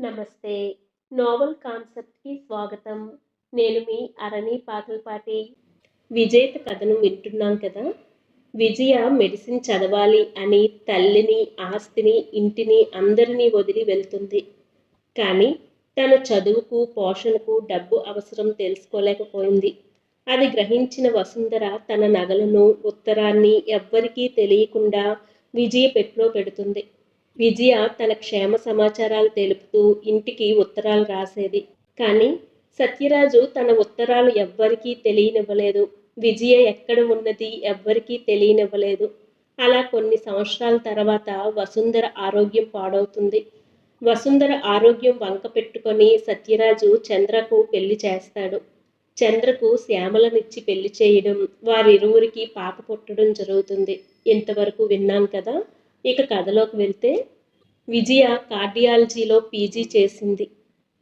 నమస్తే. నోవెల్ కాన్సెప్ట్కి స్వాగతం. నేను మీ అరణి పాతలపాటి విజేత కథను వింటున్నాం కదా? విజయ మెడిసిన్ చదవాలి అని తల్లిని ఆస్తిని ఇంటిని అందరినీ వదిలి వెళ్తుంది. కానీ తన చదువుకు పోషణకు డబ్బు అవసరం తెలుసుకోలేకపోయింది. అది గ్రహించిన వసుంధర తన నగలను ఉత్తరాన్ని ఎవ్వరికీ తెలియకుండా విజయ పెట్లో పెడుతుంది. విజయ తన క్షేమ సమాచారాలు తెలుపుతూ ఇంటికి ఉత్తరాలు రాసేది. కానీ సత్యరాజు తన ఉత్తరాలు ఎవ్వరికీ తెలియనివ్వలేదు. విజయ ఎక్కడ ఉన్నది ఎవ్వరికీ తెలియనివ్వలేదు. అలా కొన్ని సంవత్సరాల తర్వాత వసుంధర ఆరోగ్యం పాడవుతుంది. వసుంధర ఆరోగ్యం వంక పెట్టుకొని సత్యరాజు చంద్రకు పెళ్ళి చేస్తాడు. చంద్రకు శ్యామలనిచ్చి పెళ్ళి చేయడం వారిరువురికి పాప పుట్టడం జరుగుతుంది. ఇంతవరకు విన్నాం కదా? ఇక కథలోకి వెళ్తే విజయ కార్డియాలజీలో పీజీ చేసింది.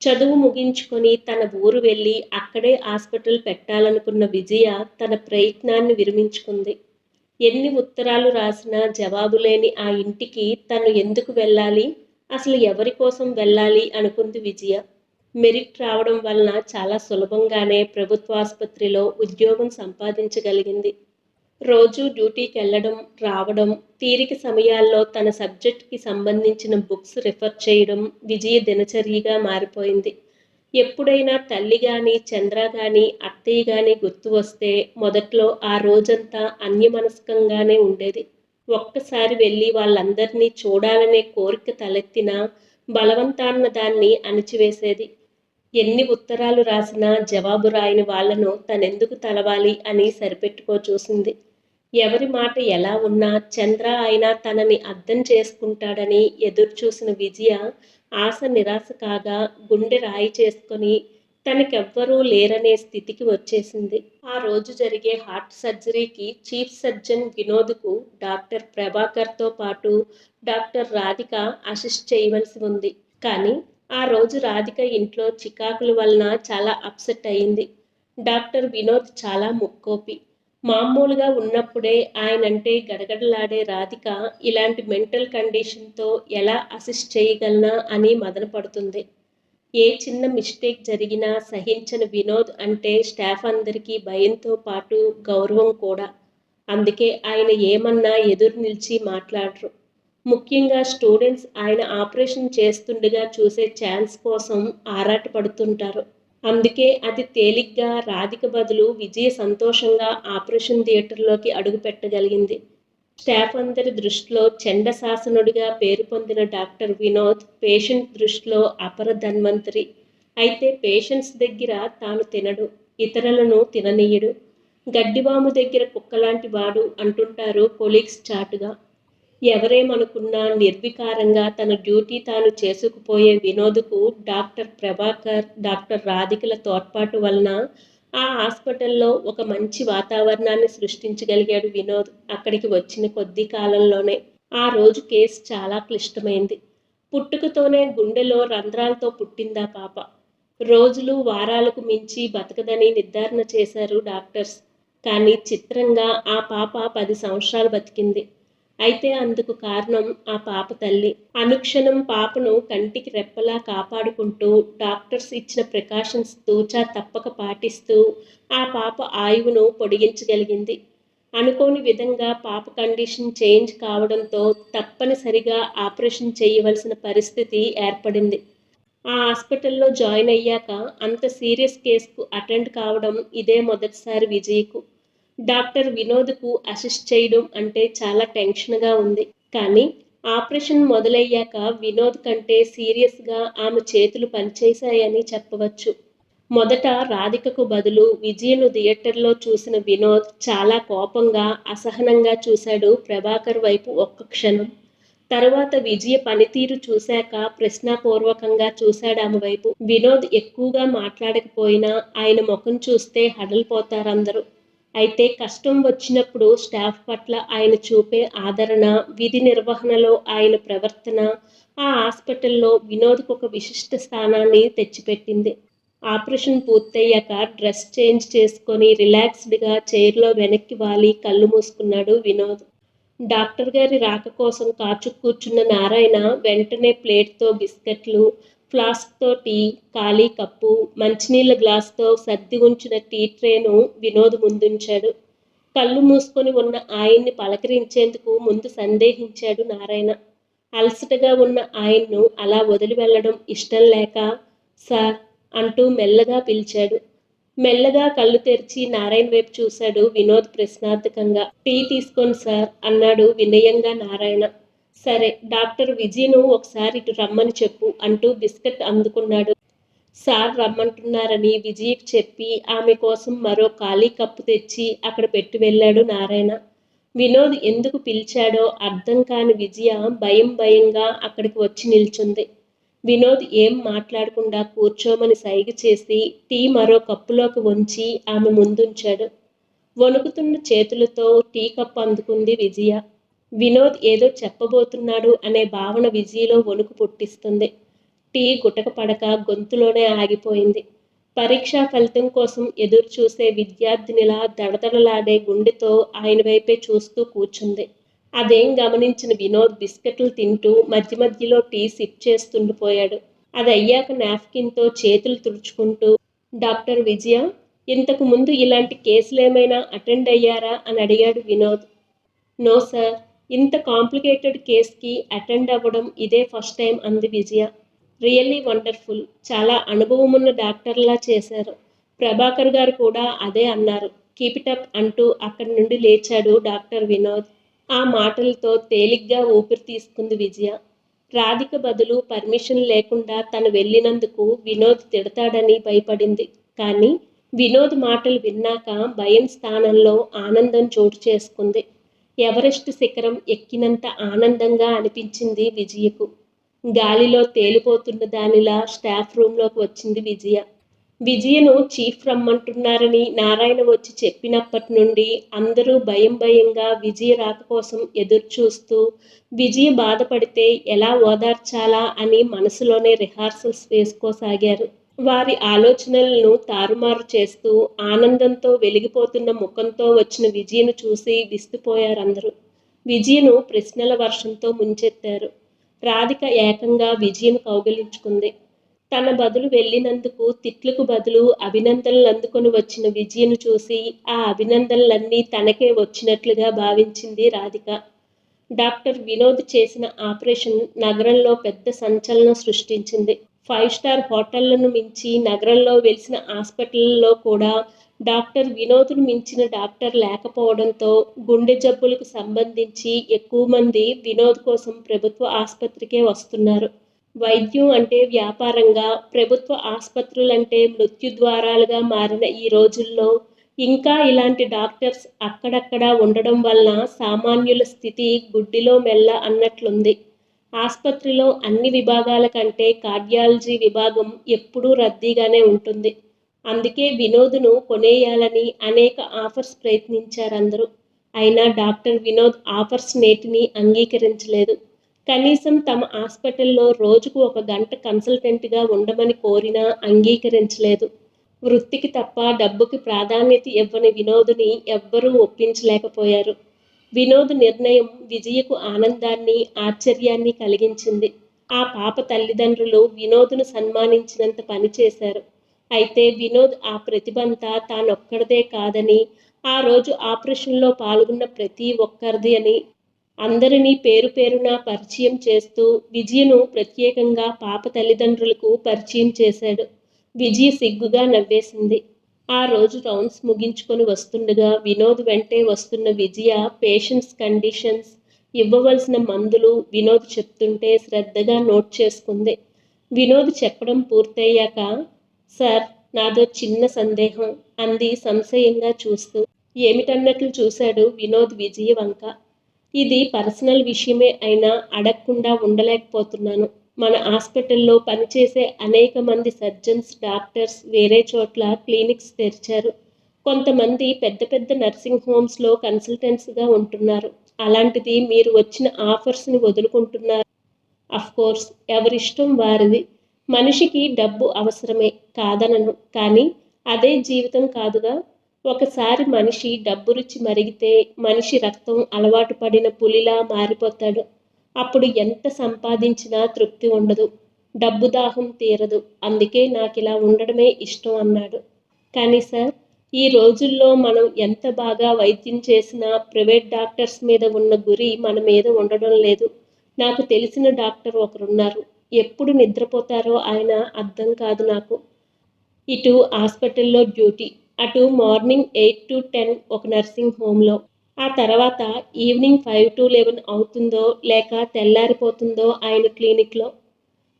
చదువు ముగించుకొని తన ఊరు వెళ్ళి అక్కడే హాస్పిటల్ పెట్టాలనుకున్న విజయ తన ప్రయత్నాన్ని విరమించుకుంది. ఎన్ని ఉత్తరాలు రాసినా జవాబు లేని ఆ ఇంటికి తను ఎందుకు వెళ్ళాలి? అసలు ఎవరి కోసం వెళ్ళాలి? అనుకుంది విజయ. మెరిట్ రావడం వలన చాలా సులభంగానే ప్రభుత్వ ఆసుపత్రిలో ఉద్యోగం సంపాదించగలిగింది. రోజు డ్యూటీకి వెళ్ళడం రావడం తీరిక సమయాల్లో తన సబ్జెక్ట్కి సంబంధించిన బుక్స్ రిఫర్ చేయడం విజయ దినచర్యగా మారిపోయింది. ఎప్పుడైనా తల్లి కానీ చంద్ర కానీ అత్తయ్య కానీ గుర్తు వస్తే మొదట్లో ఆ రోజంతా అన్యమనస్కంగానే ఉండేది. ఒక్కసారి వెళ్ళి వాళ్ళందరినీ చూడాలనే కోరిక తలెత్తినా బలవంతాన్న దాన్ని అణిచివేసేది. ఎన్ని ఉత్తరాలు రాసినా జవాబు రాయని వాళ్ళను తనెందుకు తలవాలి అని సరిపెట్టుకో చూసింది ఎవరి మాట ఎలా ఉన్నా చంద్ర అయినా తనని అర్థం చేసుకుంటాడని ఎదురుచూసిన విజయ ఆశ నిరాశ కాగా గుండె రాయి చేసుకొని తనకెవ్వరూ లేరనే స్థితికి వచ్చేసింది. ఆ రోజు జరిగే హార్ట్ సర్జరీకి చీఫ్ సర్జన్ వినోద్కు డాక్టర్ ప్రభాకర్తో పాటు డాక్టర్ రాధిక అసిస్ట్ చేయవలసి ఉంది. కానీ ఆ రోజు రాధిక ఇంట్లో చికాకుల వలన చాలా అప్సెట్ అయింది. డాక్టర్ వినోద్ చాలా ముక్కోపి. మామూలుగా ఉన్నప్పుడే ఆయనంటే గడగడలాడే రాధిక ఇలాంటి మెంటల్ కండిషన్తో ఎలా అసిస్ట్ చేయగలనా అని మదనపడుతుంది. ఏ చిన్న మిస్టేక్ జరిగినా సహించని వినోద్ అంటే స్టాఫ్ అందరికీ భయంతో పాటు గౌరవం కూడా. అందుకే ఆయన ఏమన్నా ఎదురు నిలిచి మాట్లాడరు. ముఖ్యంగా స్టూడెంట్స్ ఆయన ఆపరేషన్ చేస్తుండగా చూసే ఛాన్స్ కోసం ఆరాటపడుతుంటారు. అందుకే అది తేలిగ్గా రాధిక బదులు విజయ సంతోషంగా ఆపరేషన్ థియేటర్లోకి అడుగుపెట్టగలిగింది స్టాఫ్ అందరి దృష్టిలో చండ శాసనుడిగా పేరు పొందిన డాక్టర్ వినోద్ పేషెంట్ దృష్టిలో అపర ధన్వంతరి. అయితే పేషెంట్స్ దగ్గర తాను తినడు ఇతరులను తిననీయడు. గడ్డివాము దగ్గర కుక్కలాంటి వాడు అంటుంటారు కొలీగ్స్ చాటుగా. ఎవరేమనుకున్నా నిర్వికారంగా తన డ్యూటీ తాను చేసుకుపోయే వినోద్కు డాక్టర్ ప్రభాకర్ డాక్టర్ రాధికల తోడ్పాటు వలన ఆ హాస్పిటల్లో ఒక మంచి వాతావరణాన్ని సృష్టించగలిగాడు వినోద్. అక్కడికి వచ్చిన కొద్ది కాలంలోనే ఆ రోజు కేసు చాలా క్లిష్టమైంది. పుట్టుకతోనే గుండెలో రంధ్రాలతో పుట్టిందా పాప. రోజులు వారాలకు మించి బతకదని నిర్ధారణ చేశారు డాక్టర్స్. కానీ చిత్రంగా ఆ పాప పది సంవత్సరాలు బతికింది. అయితే అందుకు కారణం ఆ పాప తల్లి. అనుక్షణం పాపను కంటికి రెప్పలా కాపాడుకుంటూ డాక్టర్స్ ఇచ్చిన ప్రికాషన్స్ తూచా తప్పక పాటిస్తూ ఆ పాప ఆయువును పొడిగించగలిగింది. అనుకోని విధంగా పాప కండిషన్ చేంజ్ కావడంతో తప్పనిసరిగా ఆపరేషన్ చేయవలసిన పరిస్థితి ఏర్పడింది. ఆ హాస్పిటల్లో జాయిన్ అయ్యాక అంత సీరియస్ కేసుకు అటెండ్ కావడం ఇదే మొదటిసారి విజయ్కు. డాక్టర్ వినోద్కు అసిస్ట్ చేయడం అంటే చాలా టెన్షన్గా ఉంది. కానీ ఆపరేషన్ మొదలయ్యాక వినోద్ కంటే సీరియస్గా ఆమె చేతులు పనిచేశాయని చెప్పవచ్చు. మొదట రాధికకు బదులు విజయను థియేటర్లో చూసిన వినోద్ చాలా కోపంగా అసహనంగా చూశాడు ప్రభాకర్ వైపు ఒక్క క్షణం. తర్వాత విజయ పనితీరు చూశాక ప్రశ్నాపూర్వకంగా చూశాడు ఆమె వైపు. వినోద్ ఎక్కువగా మాట్లాడకపోయినా ఆయన ముఖం చూస్తే హడలిపోతారందరూ. అయితే కష్టం వచ్చినప్పుడు స్టాఫ్ పట్ల ఆయన చూపే ఆదరణ విధి నిర్వహణలో ఆయన ప్రవర్తన ఆ హాస్పిటల్లో వినోద్కు ఒక విశిష్ట స్థానాన్ని తెచ్చిపెట్టింది. ఆపరేషన్ పూర్తయ్యాక డ్రెస్ చేంజ్ చేసుకొని రిలాక్స్డ్గా చైర్లో వెనక్కి వాలి కళ్ళు మూసుకున్నాడు వినోద్. డాక్టర్ గారి రాక కోసం కాచు కూర్చున్న నారాయణ వెంటనే ప్లేట్తో బిస్కెట్లు ఫ్లాస్క్తో టీ ఖాళీ కప్పు మంచినీళ్ళ గ్లాస్తో సర్ది ఉంచిన టీ ట్రేను వినోద్ ముందుంచాడు. కళ్ళు మూసుకొని ఉన్న ఆయన్ని పలకరించేందుకు ముందు సందేహించాడు నారాయణ. అలసటగా ఉన్న ఆయన్ను అలా వదిలి వెళ్ళడం ఇష్టం లేక సార్ అంటూ మెల్లగా పిలిచాడు. మెల్లగా కళ్ళు తెరిచి నారాయణ వైపు చూశాడు వినోద్ ప్రశ్నార్థకంగా. టీ తీసుకోండి సార్ అన్నాడు వినయంగా నారాయణ. సరే డాక్టర్ విజయ్ను ఒకసారి ఇటు రమ్మని చెప్పు అంటూ బిస్కెట్ అందుకున్నాడు. సార్ రమ్మంటున్నారని విజయ్కి చెప్పి ఆమె కోసం మరో ఖాళీ కప్పు తెచ్చి అక్కడ పెట్టి వెళ్ళాడు నారాయణ. వినోద్ ఎందుకు పిలిచాడో అర్థం కాని విజయ భయం భయంగా అక్కడికి వచ్చి నిల్చుంది. వినోద్ ఏం మాట్లాడకుండా కూర్చోమని సైగ చేసి టీ మరో కప్పులోకి వంచి ఆమె ముందుంచాడు. వణుకుతున్న చేతులతో టీ కప్పు అందుకుంది విజయ. వినోద్ ఏదో చెప్పబోతున్నాడు అనే భావన విజయలో వణుకు పుట్టిస్తుంది. టీ గుటక పడక గొంతులోనే ఆగిపోయింది. పరీక్షా ఫలితం కోసం ఎదురు చూసే విద్యార్థినిలా దడదడలాడే గుండెతో ఆయన వైపే చూస్తూ కూర్చుంది. అదేం గమనించిన వినోద్ బిస్కెట్లు తింటూ మధ్య మధ్యలో టీ సిప్ చేస్తుండిపోయాడు అది అయ్యాక నాప్కిన్తో చేతులు తుడుచుకుంటూ డాక్టర్ విజయ ఇంతకు ముందు ఇలాంటి కేసులు ఏమైనా అటెండ్ అయ్యారా? అని అడిగాడు వినోద్. నో సార్ ఇంత కాంప్లికేటెడ్ కేస్కి అటెండ్ అవ్వడం ఇదే ఫస్ట్ టైం అంది విజయ. Really wonderful. చాలా అనుభవం ఉన్న డాక్టర్లా చేశారు. ప్రభాకర్ గారు కూడా అదే అన్నారు. కీపిటప్ అంటూ అక్కడి నుండి లేచాడు డాక్టర్ వినోద్. ఆ మాటలతో తేలిగ్గా ఊపిరి తీసుకుంది విజయ. రాధిక బదులు పర్మిషన్ లేకుండా తను వెళ్ళినందుకు వినోద్ తిడతాడని భయపడింది. కానీ వినోద్ మాటలు విన్నాక భయం స్థానంలో ఆనందం చోటు చేసుకుంది. ఎవరెస్ట్ శిఖరం ఎక్కినంత ఆనందంగా అనిపించింది విజయకు. గాలిలో తేలిపోతున్న దానిలా స్టాఫ్ రూమ్లోకి వచ్చింది విజయ. విజయను చీఫ్ రమ్మంటున్నారని నారాయణ వచ్చి చెప్పినప్పటి నుండి అందరూ భయం భయంగా విజయ రాక కోసం ఎదురు చూస్తూ విజయ బాధపడితే ఎలా ఓదార్చాలా అని మనసులోనే రిహార్సల్స్ వేసుకోసాగారు. వారి ఆలోచనలను తారుమారు చేస్తూ ఆనందంతో వెలిగిపోతున్న ముఖంతో వచ్చిన విజయను చూసి విస్తుపోయారందరూ విజయను ప్రశ్నల వర్షంతో ముంచెత్తారు. రాధిక ఏకంగా విజయను కౌగిలించుకుంది. తన బదులు వెళ్ళినందుకు తిట్లకు బదులు అభినందనలు అందుకొని వచ్చిన విజయను చూసి ఆ అభినందనలన్నీ తనకే వచ్చినట్లుగా భావించింది రాధిక. డాక్టర్ వినోద్ చేసిన ఆపరేషన్ నగరంలో పెద్ద సంచలనం సృష్టించింది. ఫైవ్ స్టార్ హోటళ్ళను మించి నగరంలో వెలిసిన హాస్పిటల్లో కూడా డాక్టర్ వినోద్ను మించిన డాక్టర్ లేకపోవడంతో గుండె జబ్బులకు సంబంధించి ఎక్కువ మంది వినోద్ కోసం ప్రభుత్వ ఆసుపత్రికే వస్తున్నారు. వైద్యం అంటే వ్యాపారంగా ప్రభుత్వ ఆసుపత్రులంటే మృత్యుద్వారాలుగా మారిన ఈ రోజుల్లో ఇంకా ఇలాంటి డాక్టర్స్ అక్కడక్కడ ఉండడం వలన సామాన్యుల స్థితి గుడ్డిలో మెల్ల అన్నట్లుంది. ఆసుపత్రిలో అన్ని విభాగాల కంటే కార్డియాలజీ విభాగం ఎప్పుడూ రద్దీగానే ఉంటుంది. అందుకే వినోద్ను కొనేయాలని అనేక ఆఫర్స్ ప్రయత్నించారు అందరూ అయినా డాక్టర్ వినోద్ ఆఫర్స్ నేటిని అంగీకరించలేదు. కనీసం తమ హాస్పిటల్లో రోజుకు ఒక గంట కన్సల్టెంట్గా ఉండమని కోరినా అంగీకరించలేదు. వృత్తికి తప్ప డబ్బుకి ప్రాధాన్యత ఇవ్వని వినోదుని ఎవ్వరూ ఒప్పించలేకపోయారు. వినోద్ నిర్ణయం విజయకు ఆనందాన్ని ఆశ్చర్యాన్ని కలిగించింది. ఆ పాప తల్లిదండ్రులు వినోద్ను సన్మానించినంత పని చేశారు. అయితే వినోద్ ఆ ప్రతిభంతా తానొక్కడిదే కాదని ఆ రోజు ఆపరేషన్లో పాల్గొన్న ప్రతి ఒక్కరిది అని అందరినీ పేరు పేరున పరిచయం చేస్తూ విజయను ప్రత్యేకంగా పాప తల్లిదండ్రులకు పరిచయం చేశాడు. విజయ సిగ్గుగా నవ్వేసింది. ఆ రోజు రౌండ్స్ ముగించుకొని వస్తుండగా వినోద్ వెంటే వస్తున్న విజయ పేషెంట్స్ కండిషన్స్ ఇవ్వవలసిన మందులు వినోద్ చెప్తుంటే శ్రద్ధగా నోట్ చేసుకుంది. వినోద్ చెప్పడం పూర్తయ్యాక సార్ నాదో చిన్న సందేహం అంది సంశయంగా చూస్తూ. ఏమిటన్నట్లు చూశాడు వినోద్ విజయ వంక ఇది పర్సనల్ విషయమే అయినా అడగకుండా ఉండలేకపోతున్నాను. మన హాస్పిటల్లో పనిచేసే అనేక మంది సర్జన్స్ డాక్టర్స్ వేరే చోట్ల క్లినిక్స్ తెరిచారు. కొంతమంది పెద్ద పెద్ద నర్సింగ్ హోమ్స్లో కన్సల్టెంట్స్గా ఉంటున్నారు. అలాంటిది మీరు వచ్చిన ఆఫర్స్ని వదులుకుంటున్నారు. కోర్స్ ఎవరిష్టం వారిది. మనిషికి డబ్బు అవసరమే కాదనను. కానీ అదే జీవితం కాదుగా. ఒకసారి మనిషి డబ్బు రుచి మరిగితే మనిషి రక్తం అలవాటు పడిన పులిలా మారిపోతాడు. అప్పుడు ఎంత సంపాదించినా తృప్తి ఉండదు. డబ్బు దాహం తీరదు. అందుకే నాకు ఇలా ఉండడమే ఇష్టం అన్నాడు. కానీ సార్ ఈ రోజుల్లో మనం ఎంత బాగా వైద్యం చేసినా ప్రైవేట్ డాక్టర్స్ మీద ఉన్న గురి మన మీద ఉండడం లేదు. నాకు తెలిసిన డాక్టర్ ఒకరున్నారు. ఎప్పుడు నిద్రపోతారో ఆయన అర్థం కాదు నాకు. ఇటు హాస్పిటల్లో డ్యూటీ అటు మార్నింగ్ ఎయిట్ టు టెన్ ఒక నర్సింగ్ హోమ్లో. ఆ తర్వాత ఈవినింగ్ ఫైవ్ టు లెవెన్ అవుతుందో లేక తెల్లారిపోతుందో ఆయన క్లినిక్లో?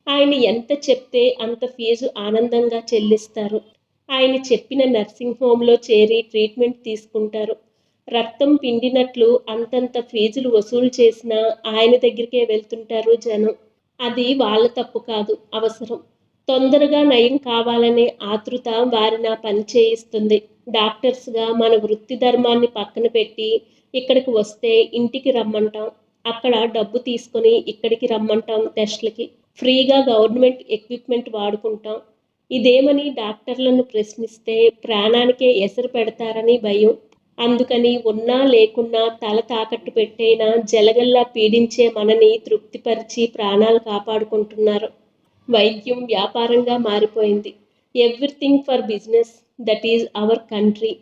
ఆయన ఎంత చెప్తే అంత ఫీజు ఆనందంగా చెల్లిస్తారు. ఆయన చెప్పిన నర్సింగ్ హోమ్లో చేరి ట్రీట్మెంట్ తీసుకుంటారు. రక్తం పిండినట్లు అంతంత ఫీజులు వసూలు చేసినా ఆయన దగ్గరికే వెళ్తుంటారు జనం. అది వాళ్ళ తప్పు కాదు అవసరం. తొందరగా నయం కావాలనే ఆతృత వారిన పని చేయిస్తుంది. డాక్టర్స్గా మన వృత్తి ధర్మాన్ని పక్కన పెట్టి ఇక్కడికి వస్తే ఇంటికి రమ్మంటాం. అక్కడ డబ్బు తీసుకొని ఇక్కడికి రమ్మంటాం టెస్ట్లకి. ఫ్రీగా గవర్నమెంట్ ఎక్విప్మెంట్ వాడుకుంటాం. ఇదేమని డాక్టర్లను ప్రశ్నిస్తే ప్రాణానికే ఎసరు పెడతారని భయం. అందుకని ఉన్నా లేకున్నా తల తాకట్టు పెట్టైనా జలగల్లా పీడించే మనని తృప్తిపరిచి ప్రాణాలు కాపాడుకుంటున్నారు. వైద్యం వ్యాపారంగా మారిపోయింది. Everything for business. That is our country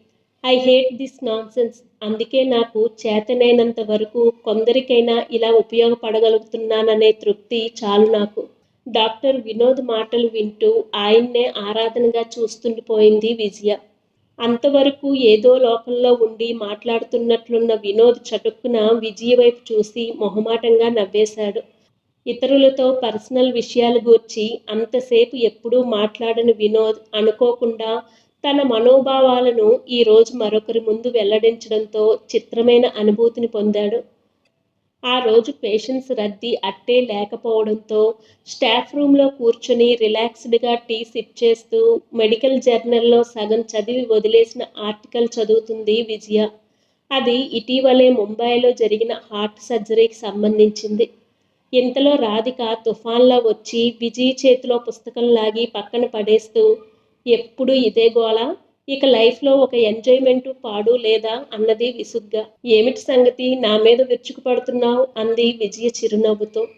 I hate this nonsense అందుకే నాకు చేతనైనంత వరకు కొందరికైనా ఇలా ఉపయోగపడగలుగుతున్నాననే తృప్తి చాలు నాకు. డాక్టర్ వినోద్ మాటలు వింటూ ఆయన్నే ఆరాధనగా చూస్తుండిపోయింది విజయ. అంతవరకు ఏదో లోకంలో ఉండి మాట్లాడుతున్నట్లున్న వినోద్ చటుక్కున విజయ వైపు చూసి మొహమాటంగా నవ్వేశాడు. ఇతరులతో పర్సనల్ విషయాల గూర్చి అంతసేపు ఎప్పుడూ మాట్లాడని వినోద్ అనుకోకుండా తన మనోభావాలను ఈరోజు మరొకరి ముందు వెల్లడించడంతో చిత్రమైన అనుభూతిని పొందాడు. ఆ రోజు పేషెంట్స్ రద్దీ అట్టే లేకపోవడంతో స్టాఫ్ రూమ్లో కూర్చుని రిలాక్స్డ్గా టీ సిప్ చేస్తూ మెడికల్ జర్నల్లో సగం చదివి వదిలేసిన ఆర్టికల్ చదువుతుంది విజయ. అది ఇటీవలే ముంబైలో జరిగిన హార్ట్ సర్జరీకి సంబంధించింది. ఇంతలో రాధిక తుఫాన్లా వచ్చి విజయ్ చేతిలో పుస్తకం లాగి పక్కన పడేస్తూ ఎప్పుడు ఇదే గోళ? ఇక లైఫ్లో ఒక ఎంజాయ్మెంట్ పాడు లేదా అన్నది విసుగ్గా. ఏమిటి సంగతి? నా మీద విరుచుకుపడుతున్నావు? అంది విజయ చిరునవ్వుతో.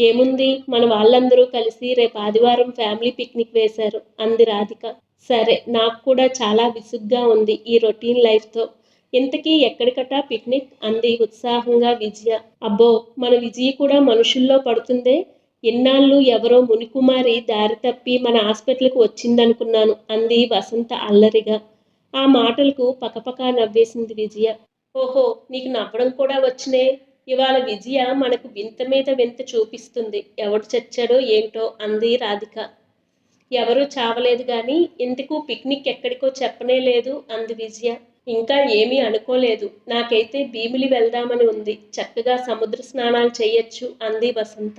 ఏముంది? మన వాళ్ళందరూ కలిసి రేపు ఆదివారం ఫ్యామిలీ పిక్నిక్ వేశారు అంది రాధిక. సరే నాకు కూడా చాలా విసుగ్గా ఉంది ఈ రొటీన్ లైఫ్తో. ఇంతకీ ఎక్కడికటా పిక్నిక్? అంది ఉత్సాహంగా విజయ. అబ్బో మన విజయ కూడా మనుషుల్లో పడుతుందే? ఇన్నాళ్ళు ఎవరో మునికుమారి దారి తప్పి మన హాస్పిటల్కి వచ్చిందనుకున్నాను అంది వసంత అల్లరిగా. ఆ మాటలకు పకపకా నవ్వేసింది విజయ. ఓహో నీకు నవ్వడం కూడా వచ్చినే? ఇవాళ విజయ మనకు వింత మీద వింత చూపిస్తుంది. ఎవడు చచ్చాడో ఏంటో అంది రాధిక. ఎవరూ చావలేదు కానీ ఇందుకు పిక్నిక్ ఎక్కడికో చెప్పనే లేదు అంది విజయ. ఇంకా ఏమీ అనుకోలేదు. నాకైతే భీమిలి వెళ్దామని ఉంది. చక్కగా సముద్ర స్నానాలు చేయొచ్చు అంది వసంత.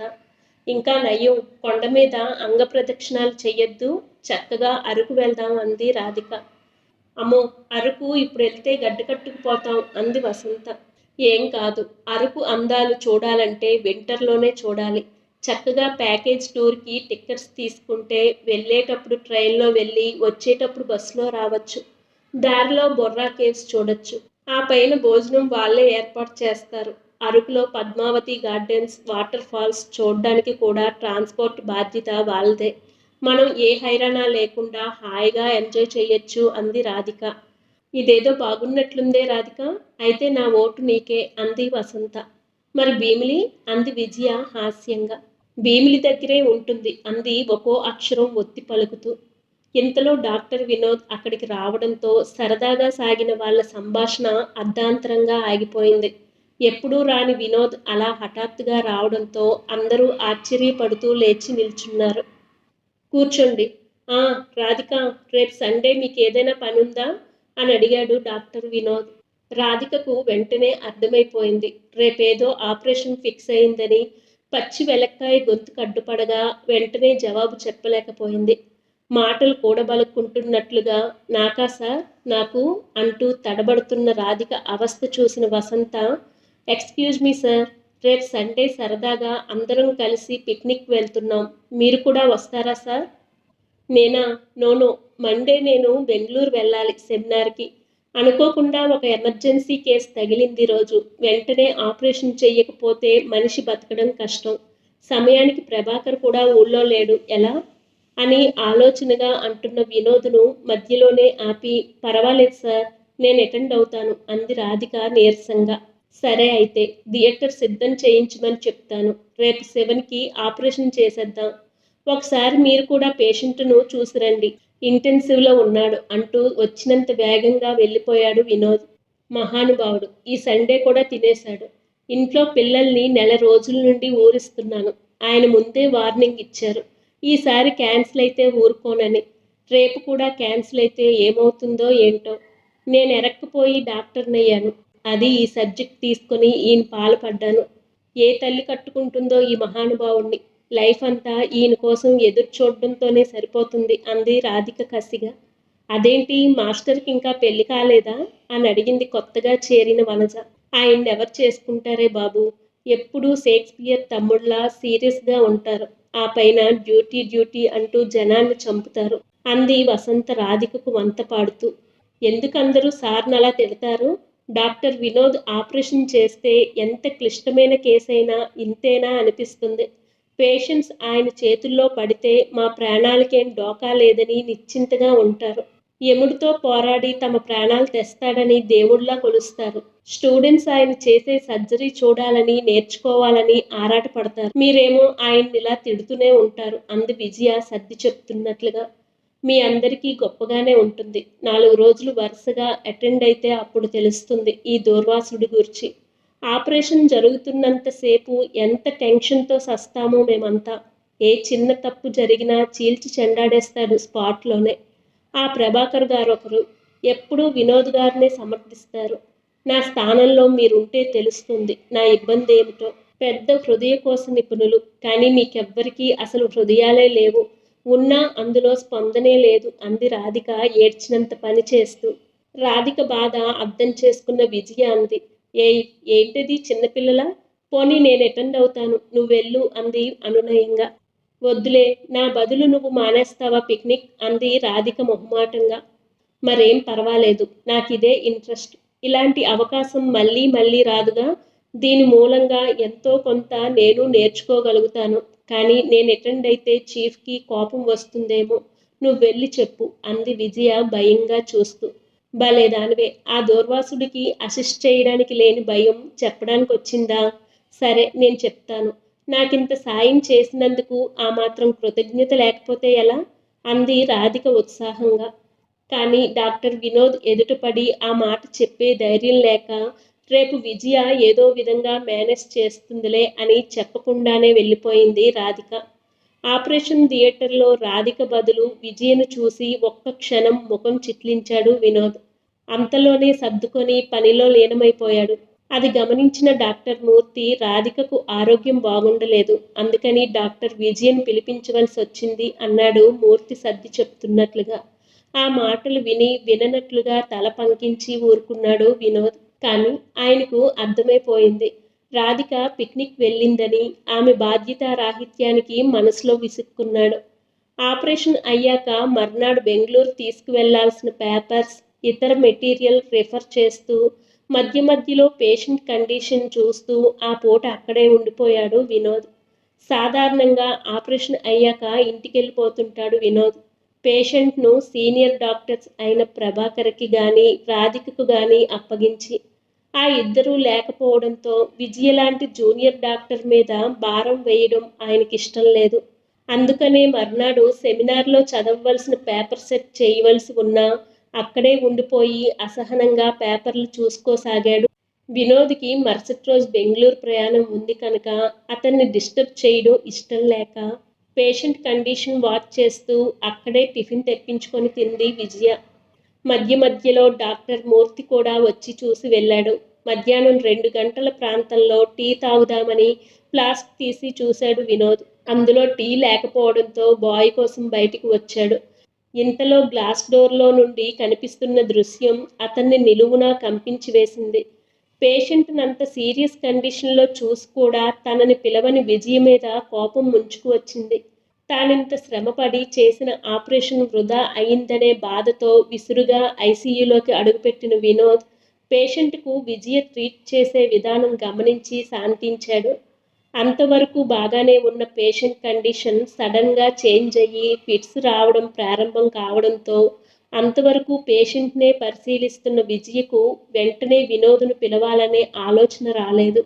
ఇంకా నయం. కొండ మీద అంగ ప్రదక్షిణాలు చెయ్యొద్దు. చక్కగా అరకు వెళ్దాం అంది రాధిక. అమ్మో అరకు ఇప్పుడు వెళ్తే గడ్డకట్టుకుపోతాం అంది వసంత. ఏం కాదు అరకు అందాలు చూడాలంటే వింటర్లోనే చూడాలి. చక్కగా ప్యాకేజ్ టూర్కి టికెట్స్ తీసుకుంటే వెళ్ళేటప్పుడు ట్రైన్లో వెళ్ళి వచ్చేటప్పుడు బస్సులో రావచ్చు. దారిలో బొర్రా కేవ్స్ చూడొచ్చు. ఆ పైన భోజనం వాళ్ళే ఏర్పాటు చేస్తారు. అరకులో పద్మావతి గార్డెన్స్ వాటర్ ఫాల్స్ చూడడానికి కూడా ట్రాన్స్పోర్ట్ బాధ్యత వాళ్ళదే. మనం ఏ హైరాణా లేకుండా హాయిగా ఎంజాయ్ చేయొచ్చు అంది రాధిక. ఇదేదో బాగున్నట్లుందే రాధిక అయితే నా ఓటు నీకే అంది వసంత. మరి భీమిలి? అంది విజయ హాస్యంగా. భీమిలి దగ్గరే ఉంటుంది అంది ఒక్కో అక్షరం ఒత్తి పలుకుతూ. ఇంతలో డాక్టర్ వినోద్ అక్కడికి రావడంతో సరదాగా సాగిన వాళ్ళ సంభాషణ అర్ధాంతరంగా ఆగిపోయింది. ఎప్పుడూ రాని వినోద్ అలా హఠాత్తుగా రావడంతో అందరూ ఆశ్చర్యపడుతూ లేచి నిల్చున్నారు. కూర్చోండి. ఆ రాధిక రేపు సండే మీకు ఏదైనా పని ఉందా అని అడిగాడు డాక్టర్ వినోద్. రాధికకు వెంటనే అర్థమైపోయింది. రేపేదో ఆపరేషన్ ఫిక్స్ అయిందని పచ్చి వెలక్కాయ గొంతు కడ్డుపడగా వెంటనే జవాబు చెప్పలేకపోయింది. మాటలు కూడబలుక్కుంటున్నట్లుగా నాకా సార్ నాకు అంటూ తడబడుతున్న రాధిక అవస్థ చూసిన వసంత ఎక్స్క్యూజ్ మీ సార్ రేపు సండే సరదాగా అందరం కలిసి పిక్నిక్ వెళ్తున్నాం. మీరు కూడా వస్తారా సార్ నేనా? నోను మండే నేను బెంగళూరు వెళ్ళాలి సెమినార్కి అనుకోకుండా ఒక ఎమర్జెన్సీ కేసు తగిలింది రోజు. వెంటనే ఆపరేషన్ చేయకపోతే మనిషి బతకడం కష్టం. సమయానికి ప్రభాకర్ కూడా ఊళ్ళో లేడు. ఎలా? అని ఆలోచనగా అంటున్న వినోద్ను మధ్యలోనే ఆపి పర్వాలేదు సార్ నేను అటెండ్ అవుతాను అంది రాధిక నీరసంగా. సరే అయితే థియేటర్ సిద్ధం చేయించమని చెప్తాను. రేపు సెవెన్కి ఆపరేషన్ చేసేద్దాం. ఒకసారి మీరు కూడా పేషెంట్ను చూసిరండి. ఇంటెన్సివ్లో ఉన్నాడు అంటూ వచ్చినంత వేగంగా వెళ్ళిపోయాడు వినోద్. మహానుభావుడు ఈ సండే కూడా తినేశాడు. ఇంట్లో పిల్లల్ని నెల రోజుల నుండి ఊరిస్తున్నాను. ఆయన ముందే వార్నింగ్ ఇచ్చారు. ఈసారి క్యాన్సిల్ అయితే ఊరుకోనని. రేపు కూడా క్యాన్సిల్ అయితే ఏమవుతుందో ఏంటో. నేను ఎరక్కపోయి డాక్టర్ని అయ్యాను అది ఈ సబ్జెక్ట్ తీసుకొని ఈయన పాల్పడ్డాను. ఏ తల్లి కట్టుకుంటుందో ఈ మహానుభావుణ్ణి. లైఫ్ అంతా ఈయన కోసం ఎదురు చూడడంతోనే సరిపోతుంది అంది రాధిక కసిగా. అదేంటి మాస్టర్కి ఇంకా పెళ్ళి కాలేదా? అని అడిగింది కొత్తగా చేరిన వనజ. ఆయన ఎవరు చేసుకుంటారే బాబు? ఎప్పుడూ షేక్స్పియర్ తమ్ముళ్ళ సీరియస్గా ఉంటారు. ఆ పైన డ్యూటీ డ్యూటీ అంటూ జనాన్ని చంపుతారు అంది వసంత రాధికకు వంత పాడుతూ. ఎందుకందరూ సార్ని అలా తిడతారు? డాక్టర్ వినోద్ ఆపరేషన్ చేస్తే ఎంత క్లిష్టమైన కేసైనా ఇంతేనా అనిపిస్తుంది. పేషెంట్స్ ఆయన చేతుల్లో పడితే మా ప్రాణాలకేం డోకా లేదని నిశ్చింతగా ఉంటారు. యముడితో పోరాడి తమ ప్రాణాలు తెస్తాడని దేవుళ్ళా కొలుస్తారు. స్టూడెంట్స్ ఆయన చేసే సర్జరీ చూడాలని నేర్చుకోవాలని ఆరాటపడతారు. మీరేమో ఆయన్ని ఇలా తిడుతూనే ఉంటారు. అంది విజయ సర్ది చెప్తున్నట్లుగా. మీ అందరికీ గొప్పగానే ఉంటుంది. నాలుగు రోజులు వరుసగా అటెండ్ అయితే అప్పుడు తెలుస్తుంది ఈ దూర్వాసుడి గురించి. ఆపరేషన్ జరుగుతున్నంతసేపు ఎంత టెన్షన్తో సస్తామో మేమంతా. ఏ చిన్న తప్పు జరిగినా చీల్చి చెండాడేస్తాడు స్పాట్లోనే ఆ ప్రభాకర్ గారు ఒకరు ఎప్పుడూ వినోద్ గారినే సమర్థిస్తారు. నా స్థానంలో మీరుంటే తెలుస్తుంది. నా ఇబ్బంది ఏమిటో పెద్ద హృదయ కోశ నిపుణులు. కానీ మీకెవ్వరికీ అసలు హృదయాలే లేవు. ఉన్నా అందులో స్పందనే లేదు అంది రాధిక ఏడ్చినంత పని చేస్తూ. రాధిక బాధ అర్థం చేసుకున్న విజయ అంది. ఏయ్ ఏంటిది చిన్నపిల్లల? పోనీ నేను అటెండ్ అవుతాను నువ్వు వెళ్ళు అంది అనునయంగా. వద్దులే నా బదులు నువ్వు మానేస్తావా పిక్నిక్? అంది రాధిక మొహమాటంగా. మరేం పర్వాలేదు నాకు ఇదే ఇంట్రెస్ట్. ఇలాంటి అవకాశం మళ్ళీ మళ్ళీ రాదుగా దీని మూలంగా ఎంతో కొంత నేను నేర్చుకోగలుగుతాను. కానీ నేను అటెండ్ అయితే చీఫ్కి కోపం వస్తుందేమో నువ్వు వెళ్ళి చెప్పు అంది విజయ భయంగా చూస్తూ. భలే దానివే ఆ దూర్వాసుడికి అసిస్ట్ చేయడానికి లేని భయం చెప్పడానికి వచ్చిందా సరే నేను చెప్తాను. నాకింత సాయం చేసినందుకు ఆ మాత్రం కృతజ్ఞత లేకపోతే ఎలా? అంది రాధిక ఉత్సాహంగా. కానీ డాక్టర్ వినోద్ ఎదుటపడి ఆ మాట చెప్పే ధైర్యం లేక రేపు విజయ ఏదో విధంగా మేనేజ్ చేస్తుందిలే అని చెప్పకుండానే వెళ్ళిపోయింది రాధిక. ఆపరేషన్ థియేటర్లో రాధిక బదులు విజయను చూసి ఒక్క క్షణం ముఖం చిట్లించాడు వినోద్. అంతలోనే సర్దుకొని పనిలో లీనమైపోయాడు. అది గమనించిన డాక్టర్ మూర్తి రాధికకు ఆరోగ్యం బాగుండలేదు. అందుకని డాక్టర్ విజయన్ పిలిపించవలసి వచ్చింది అన్నాడు మూర్తి సర్ది చెప్తున్నట్లుగా. ఆ మాటలు విని విననట్లుగా తల పంకించి ఊరుకున్నాడు వినోద్. కానీ ఆయనకు అర్థమైపోయింది. రాధిక పిక్నిక్ వెళ్ళిందని ఆమె బాధ్యత రాహిత్యానికి మనసులో విసుక్కున్నాడు. ఆపరేషన్ అయ్యాక మర్నాడు బెంగళూరు తీసుకువెళ్ళాల్సిన పేపర్స్ ఇతర మెటీరియల్ రిఫర్ చేస్తూ మధ్య మధ్యలో పేషెంట్ కండిషన్ చూస్తూ ఆ పూట అక్కడే ఉండిపోయాడు వినోద్. సాధారణంగా ఆపరేషన్ అయ్యాక ఇంటికి వెళ్ళిపోతుంటాడు వినోద్. పేషెంట్ను సీనియర్ డాక్టర్స్ అయిన ప్రభాకర్కి కానీ రాధికకు కానీ అప్పగించి ఆ ఇద్దరూ లేకపోవడంతో విజయ లాంటి జూనియర్ డాక్టర్ మీద భారం వేయడం ఆయనకి ఇష్టం లేదు. అందుకనే మర్నాడు సెమినార్లో చదవవలసిన పేపర్ సెట్ చేయవలసి ఉన్నా అక్కడే ఉండిపోయి అసహనంగా పేపర్లు చూసుకోసాగాడు. వినోద్కి మరుసటి రోజు బెంగళూరు ప్రయాణం ఉంది కనుక అతన్ని డిస్టర్బ్ చేయడం ఇష్టం లేక పేషెంట్ కండిషన్ వాచ్ చేస్తూ అక్కడే టిఫిన్ తెప్పించుకొని తింది విజయ. మధ్య మధ్యలో డాక్టర్ మూర్తి కూడా వచ్చి చూసి వెళ్ళాడు. మధ్యాహ్నం రెండు గంటల ప్రాంతంలో టీ తాగుదామని ఫ్లాస్క్ తీసి చూశాడు వినోద్. అందులో టీ లేకపోవడంతో బాయ్ కోసం బయటికి వచ్చాడు. ఇంతలో గ్లాస్ డోర్లో నుండి కనిపిస్తున్న దృశ్యం అతన్ని నిలువునా కంపించి వేసింది. పేషెంట్నంత సీరియస్ కండిషన్లో చూసి కూడా తనని పిలవని విజయ మీద కోపం ముంచుకు వచ్చింది. తానింత శ్రమపడి చేసిన ఆపరేషన్ వృధా అయిందనే బాధతో విసురుగా ఐసీయూలోకి అడుగుపెట్టిన వినోద్ పేషెంట్కు విజయ ట్రీట్ చేసే విధానం గమనించి శాంతించాడు. అంతవరకు బాగానే ఉన్న పేషెంట్ కండిషన్ సడన్గా చేంజ్ అయ్యి ఫిట్స్ రావడం ప్రారంభం కావడంతో అంతవరకు పేషెంట్నే పరిశీలిస్తున్న విజయకు వెంటనే వినోద్ను పిలవాలనే ఆలోచన రాలేదు.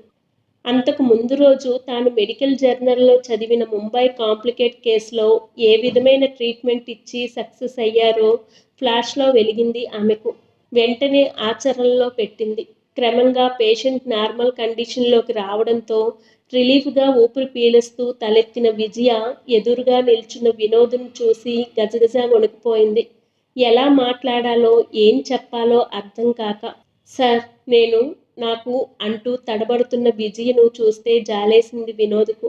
అంతకు ముందు రోజు తాను మెడికల్ జర్నల్లో చదివిన ముంబై కాంప్లికేట్ కేసులో ఏ విధమైన ట్రీట్మెంట్ ఇచ్చి సక్సెస్ అయ్యారో ఫ్లాష్లో వెలిగింది ఆమెకు. వెంటనే ఆచరణలో పెట్టింది. క్రమంగా పేషెంట్ నార్మల్ కండిషన్లోకి రావడంతో రిలీఫ్గా ఊపిరి పీలుస్తూ తలెత్తిన విజయ ఎదురుగా నిల్చున్న వినోద్ను చూసి గజగజ వణికిపోయింది. ఎలా మాట్లాడాలో ఏం చెప్పాలో అర్థం కాక సార్ నేను నాకు అంటూ తడబడుతున్న విజయను చూస్తే జాలేసింది వినోద్కు.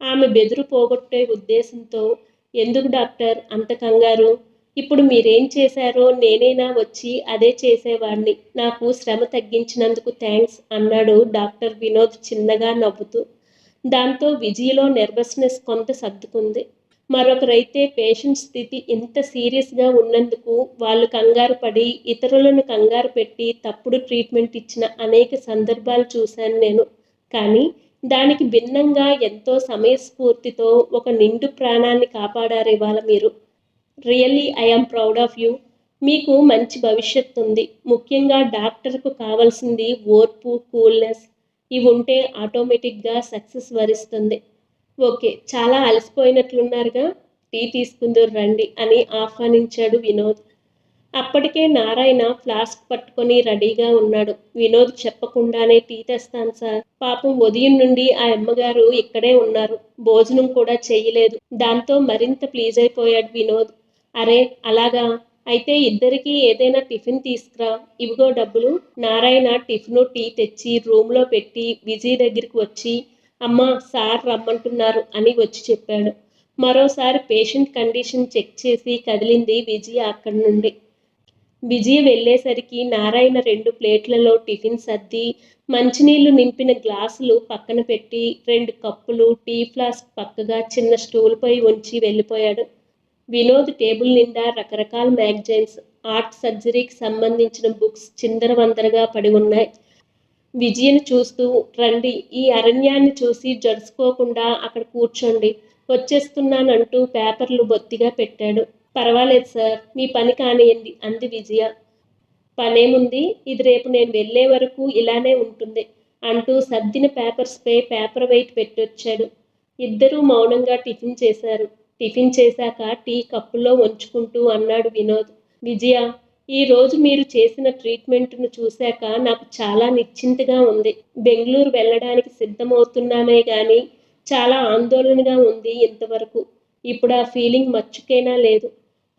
ఆమె బెదురు పోగొట్టే ఉద్దేశంతో ఎందుకు డాక్టర్? అంత కంగారు. ఇప్పుడు మీరేం చేశారో నేనైనా వచ్చి అదే చేసేవాడిని నాకు శ్రమ తగ్గించినందుకు థ్యాంక్స్ అన్నాడు డాక్టర్ వినోద్ చిన్నగా నవ్వుతూ. దాంతో విజయలో నెర్వస్నెస్ కొంత సర్దుకుంది. మరొకరైతే పేషెంట్ స్థితి ఇంత సీరియస్గా ఉన్నందుకు వాళ్ళు కంగారు పడి ఇతరులను కంగారు పెట్టి తప్పుడు ట్రీట్మెంట్ ఇచ్చిన అనేక సందర్భాలు చూశాను నేను. కానీ దానికి భిన్నంగా ఎంతో సమయస్ఫూర్తితో ఒక నిండు ప్రాణాన్ని కాపాడారు ఇవాళ మీరు. Really I'm proud of you మీకు మంచి భవిష్యత్తు ఉంది. ముఖ్యంగా డాక్టర్కు కావాల్సింది ఓర్పు కూల్నెస్ ఇవి ఉంటే ఆటోమేటిక్గా సక్సెస్ వరిస్తుంది. ఓకే చాలా అలసిపోయినట్లున్నారుగా. టీ తీసుకుందరు రండి అని ఆహ్వానించాడు వినోద్. అప్పటికే నారాయణ ఫ్లాస్క్ పట్టుకొని రెడీగా ఉన్నాడు. వినోద్ చెప్పకుండానే టీ తెస్తాను సార్. పాపం ఉదయం నుండి ఆ అమ్మగారు ఇక్కడే ఉన్నారు. భోజనం కూడా చేయలేదు. దాంతో మరింత ప్లీజ్ అయిపోయాడు వినోద్. అరే అలాగా? అయితే ఇద్దరికి ఏదైనా టిఫిన్ తీసుకురా. ఇవిగో డబ్బులు. నారాయణ టిఫిన్ టీ తెచ్చి రూమ్లో పెట్టి విజయ్ దగ్గరికి వచ్చి అమ్మ సార్ రమ్మంటున్నారు అని వచ్చి చెప్పాడు. మరోసారి పేషెంట్ కండిషన్ చెక్ చేసి కదిలింది విజయ అక్కడి నుండి. విజయ వెళ్ళేసరికి నారాయణ రెండు ప్లేట్లలో టిఫిన్ సర్ది మంచినీళ్ళు నింపిన గ్లాసులు పక్కన పెట్టి రెండు కప్పులు టీ ఫ్లాస్క్ పక్కగా చిన్న స్టూల్పై ఉంచి వెళ్ళిపోయాడు. వినోద్ టేబుల్ నిండా రకరకాల మ్యాగజైన్స్ ఆర్ట్ సర్జరీకి సంబంధించిన బుక్స్ చిందరవందరగా పడి ఉన్నాయి. విజయను చూస్తూ రండి ఈ అరణ్యాన్ని చూసి జడుచుకోకుండా అక్కడ కూర్చోండి. వచ్చేస్తున్నానంటూ పేపర్లు బొత్తిగా పెట్టాడు. పర్వాలేదు సార్ మీ పని కానియండి అంది విజయ. పనేముంది? ఇది రేపు నేను వెళ్ళే వరకు ఇలానే ఉంటుంది అంటూ సర్దిన పేపర్స్పై పేపర్ వెయిట్ పెట్టొచ్చాడు. ఇద్దరూ మౌనంగా టిఫిన్ చేశారు. టిఫిన్ చేశాక టీ కప్పులో ఉంచుకుంటూ అన్నాడు వినోద్. విజయ ఈరోజు మీరు చేసిన ట్రీట్మెంట్ను చూశాక నాకు చాలా నిశ్చింతగా ఉంది. బెంగళూరు వెళ్ళడానికి సిద్ధమవుతున్నానే కానీ చాలా ఆందోళనగా ఉంది ఇంతవరకు. ఇప్పుడు ఆ ఫీలింగ్ మచ్చుకైనా లేదు.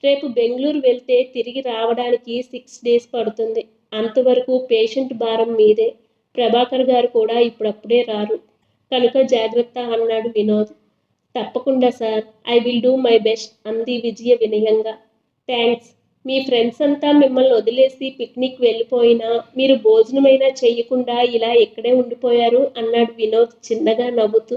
రేపు బెంగళూరు వెళ్తే తిరిగి రావడానికి సిక్స్ డేస్ పడుతుంది. అంతవరకు పేషెంట్ భారం మీదే. ప్రభాకర్ గారు కూడా ఇప్పుడప్పుడే రారు. కనుక జాగ్రత్త అన్నాడు వినోద్. తప్పకుండా sir. I will do my best అంది విజయ వినయంగా. థ్యాంక్స్ మీ ఫ్రెండ్స్ అంతా మిమ్మల్ని వదిలేసి పిక్నిక్ వెళ్ళిపోయినా మీరు భోజనమైనా చేయకుండా ఇలా ఇక్కడే ఉండిపోయారు అన్నాడు వినోద్ చిన్నగా నవ్వుతూ.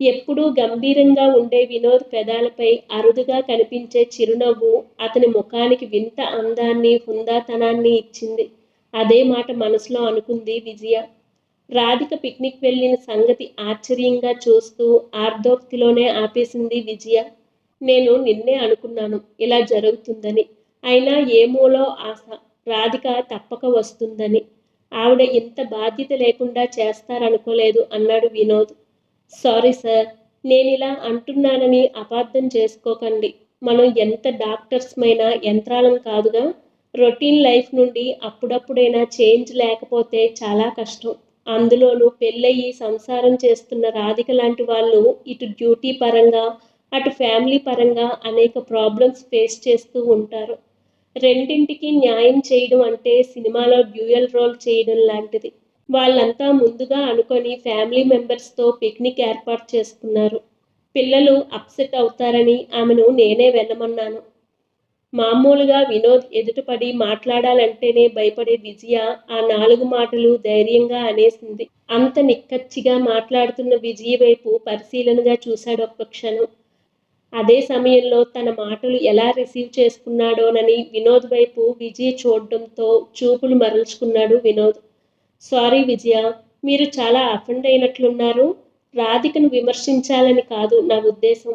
ఎప్పుడూ గంభీరంగా ఉండే వినోద్ పెదాలపై అరుదుగా కనిపించే చిరునవ్వు అతని ముఖానికి వింత అందాన్ని హుందాతనాన్ని ఇచ్చింది. అదే మాట మనసులో అనుకుంది విజయ. రాధిక పిక్నిక్ వెళ్ళిన సంగతి ఆశ్చర్యంగా చూస్తూ ఆర్ధోక్తిలోనే ఆపేసింది విజయ. నేను నిన్నే అనుకున్నాను ఇలా జరుగుతుందని. అయినా ఏమోలో ఆశ రాధిక తప్పక వస్తుందని. ఆవిడ ఇంత బాధ్యత లేకుండా చేస్తారనుకోలేదు అన్నాడు వినోద్. సారీ సార్ నేను ఇలా అంటున్నానని అపార్థం చేసుకోకండి. మనం ఎంత డాక్టర్స్మైనా యంత్రాలం కాదుగా? రొటీన్ లైఫ్ నుండి అప్పుడప్పుడైనా చేంజ్ లేకపోతే చాలా కష్టం. అందులోనూ పెళ్ళయి సంసారం చేస్తున్న రాధిక లాంటి వాళ్ళు ఇటు డ్యూటీ పరంగా అటు ఫ్యామిలీ పరంగా అనేక ప్రాబ్లమ్స్ ఫేస్ చేస్తూ ఉంటారు. రెండింటికి న్యాయం చేయడం అంటే సినిమాలో డ్యూయల్ రోల్ చేయడం లాంటిది. వాళ్ళంతా ముందుగా అనుకొని ఫ్యామిలీ మెంబర్స్తో పిక్నిక్ ఏర్పాటు చేసుకున్నారు. పిల్లలు అప్సెట్ అవుతారని ఆమెను నేనే వెళ్ళమన్నాను మామూలుగా వినోద్ ఎదుటపడి మాట్లాడాలంటేనే భయపడే విజయ ఆ నాలుగు మాటలు ధైర్యంగా అనేసింది. అంత నిక్కచ్చిగా మాట్లాడుతున్న విజయ వైపు పరిశీలనగా చూశాడు ఒక్క క్షణం. అదే సమయంలో తన మాటలు ఎలా రిసీవ్ చేసుకున్నాడోనని వినోద్ వైపు విజయ్ చూడడంతో చూపులు మరల్చుకున్నాడు వినోద్. సారీ విజయ మీరు చాలా అఫెండ్ అయినట్లున్నారు. రాధికను విమర్శించాలని కాదు నా ఉద్దేశం.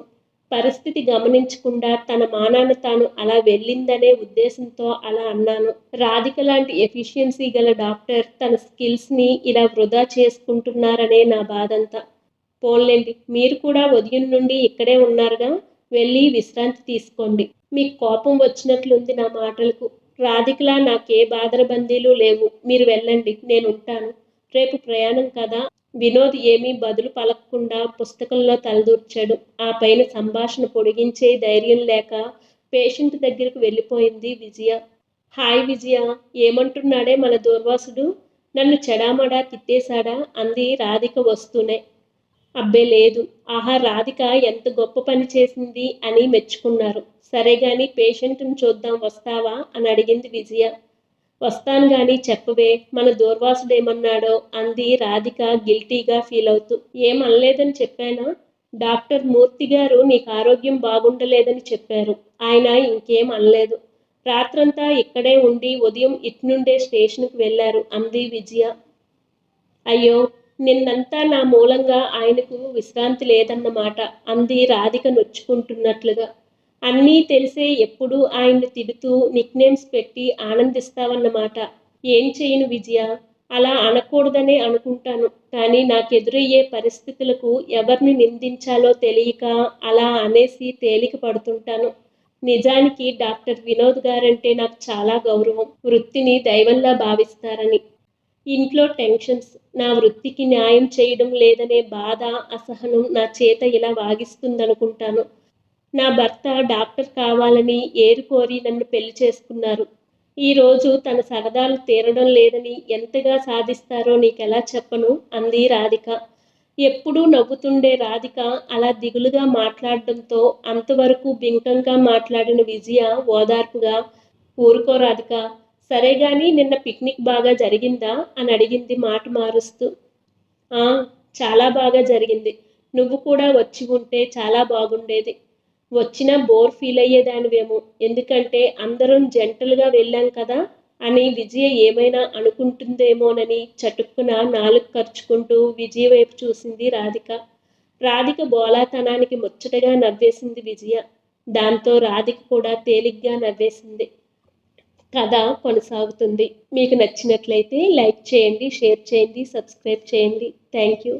పరిస్థితి గమనించకుండా తన మానాన తాను అలా వెళ్ళిందనే ఉద్దేశంతో అలా అన్నాను. రాధిక లాంటి ఎఫిషియన్సీ గల డాక్టర్ తన స్కిల్స్ని ఇలా వృధా చేసుకుంటున్నారనే నా బాధంతా. పోన్లేండి. మీరు కూడా ఉదయం నుండి ఇక్కడే ఉన్నారుగా? వెళ్ళి విశ్రాంతి తీసుకోండి. మీకు కోపం వచ్చినట్లుంది నా మాటలకు. రాధికలా నాకే బాదరబందీలు లేవు. మీరు వెళ్ళండి. నేను ఉంటాను. రేపు ప్రయాణం కదా? వినోద్ ఏమీ బదులు పలకకుండా పుస్తకంలో తలదూర్చాడు. ఆ పైన సంభాషణ పొడిగించే ధైర్యం లేక పేషెంట్ దగ్గరకు వెళ్ళిపోయింది విజయ. హాయ్ విజయ. ఏమంటున్నాడే మన దూర్వాసుడు? నన్ను చెడామడా తిట్టేశాడా? అంది రాధిక వస్తూనే. అబ్బే లేదు ఆహా రాధిక ఎంత గొప్ప పని చేసింది అని మెచ్చుకున్నారు. సరే గాని పేషెంట్ని చూద్దాం వస్తావా అని అడిగింది విజయ. వస్తాను గాని చెప్పవే మన దూర్వాసుడేమన్నాడో అంది రాధిక గిల్టీగా ఫీల్ అవుతూ. ఏమనలేదని చెప్పానా? డాక్టర్ మూర్తి గారు నీకు ఆరోగ్యం బాగుండలేదని చెప్పారు. ఆయన ఇంకేం అనలేదు. రాత్రంతా ఇక్కడే ఉండి ఉదయం ఇట్నుండే స్టేషన్కి వెళ్ళారు అంది విజయ. అయ్యో నిన్నంతా నా మూలంగా ఆయనకు విశ్రాంతి లేదన్నమాట అంది రాధిక నొచ్చుకుంటున్నట్లుగా. అన్నీ తెలిసే ఎప్పుడూ ఆయన్ని తిడుతూ నిక్నేమ్స్ పెట్టి ఆనందిస్తావన్నమాట ఏం చేయను విజయ? అలా అనకూడదనే అనుకుంటాను. కానీ నాకెదురయ్యే పరిస్థితులకు ఎవరిని నిందించాలో తెలియక అలా అనేసి తేలిక పడుతుంటాను. నిజానికి డాక్టర్ వినోద్ గారంటే నాకు చాలా గౌరవం. వృత్తిని దైవంలా భావిస్తారని. ఇంట్లో టెన్షన్స్ నా వృత్తికి న్యాయం చేయడం లేదనే బాధ అసహనం నా చేత ఇలా వాగిస్తుందనుకుంటాను. నా భర్త డాక్టర్ కావాలని ఏరుకోరి నన్ను పెళ్ళి చేసుకున్నారు. ఈరోజు తన సరదాలు తీరడం లేదని ఎంతగా సాధిస్తారో నీకెలా చెప్పను? అంది రాధిక. ఎప్పుడూ నవ్వుతుండే రాధిక అలా దిగులుగా మాట్లాడడంతో అంతవరకు బింకంగా మాట్లాడిన విజయ ఓదార్పుగా ఊరుకో రాధిక సరే గాని నిన్న పిక్నిక్ బాగా జరిగిందా? అని అడిగింది మాట మారుస్తూ. "ఆ, చాలా బాగా జరిగింది. నువ్వు కూడా వచ్చి ఉంటే చాలా బాగుండేది. వచ్చినా బోర్ ఫీల్ అయ్యేదానివేమో. ఎందుకంటే అందరం జంటలుగా వెళ్ళాం కదా అని విజయ ఏమైనా అనుకుంటుందేమోనని చటుక్కున నాలుగు ఖర్చుకుంటూ విజయ వైపు చూసింది రాధిక. రాధిక బోలాతనానికి ముచ్చటగా నవ్వేసింది విజయ. దాంతో రాధిక కూడా తేలిగ్గా నవ్వేసింది. కథ కొనసాగుతుంది. మీకు నచ్చినట్లయితే లైక్ చేయండి షేర్ చేయండి సబ్స్క్రైబ్ చేయండి. Thank you.